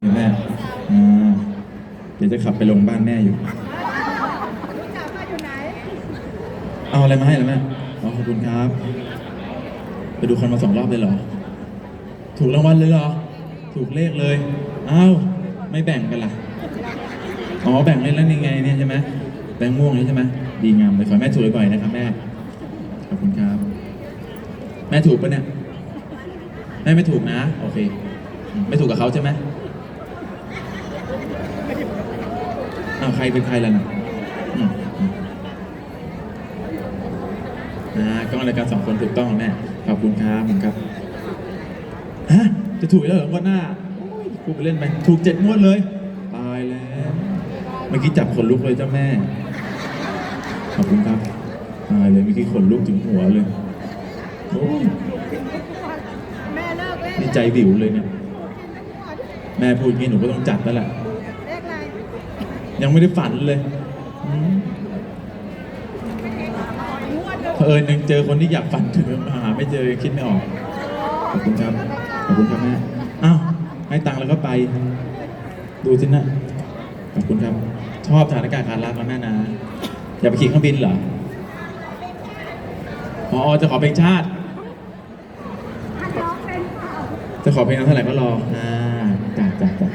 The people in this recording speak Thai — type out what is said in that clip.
เห็นแม่อ่าเดี๋ยวจะขับไปลงบ้านแม่อยู่ เอาอะไรมาให้เหรอแม่อ๋อขอบคุณครับ ไปดูคนมาสองรอบเลยเหรอ ถูกรางวัลเลยเหรอ ถูกเลขเลยอ้าวไม่แบ่งกันล่ะ อ๋อ แบ่งเล่นแล้วนี่ไงเนี่ยใช่ไหมแบงค์ม่วงนี่ใช่ไหมดีงามเลยขอให้แม่ถูกบ่อยๆนะครับแม่ ขอบคุณครับ แม่ถูกปะเนี่ย แม่ไม่ถูกนะ โอเค ไม่ถูกกับเขาใช่ไหม อ้าวใครเป็นใครล่ะน่ะอืมอืมอ่าก็รายการสองคนถูกต้องแม่ขอบคุณครับขอบคุณครับฮะจะถูกแล้วเหรองวดหน้าโอ้ยกูไปเล่นไปถูกเจ็ดงวดเลยตายแล้วเมื่อกี้จับขนลุกเลยเจ้าแม่ ขอบคุณครับตายเลยเมื่อกี้ขนลุกถึงหัวเลยโอ้ยแม่เลิกเล่นนี่ใจวิวเลยเนี่ยแม่พูดงี้หนูก็ต้องจัดแล้วแหละเลขอะไร ยังไม่ได้ฝันเลยเดียวเผอิญยังเจอคนที่อยากฝันถึงมาหาไม่เจอคิดไม่ออก ขอบคุณครับ ขอบคุณครับแม่อ้าวให้ตังค์แล้วก็ไป ดูสินะขอบคุณครับ ชอบสถานการณ์การรักนะแม่นะ อย่าไปขี่เครื่องบินเหรออ๋อจะขอเพลงชาติถ้าน้อเป็นเปล่าจะขอเพลงเท่าไหร่ก็รออ่าจ้ะจ้ะจ้ะ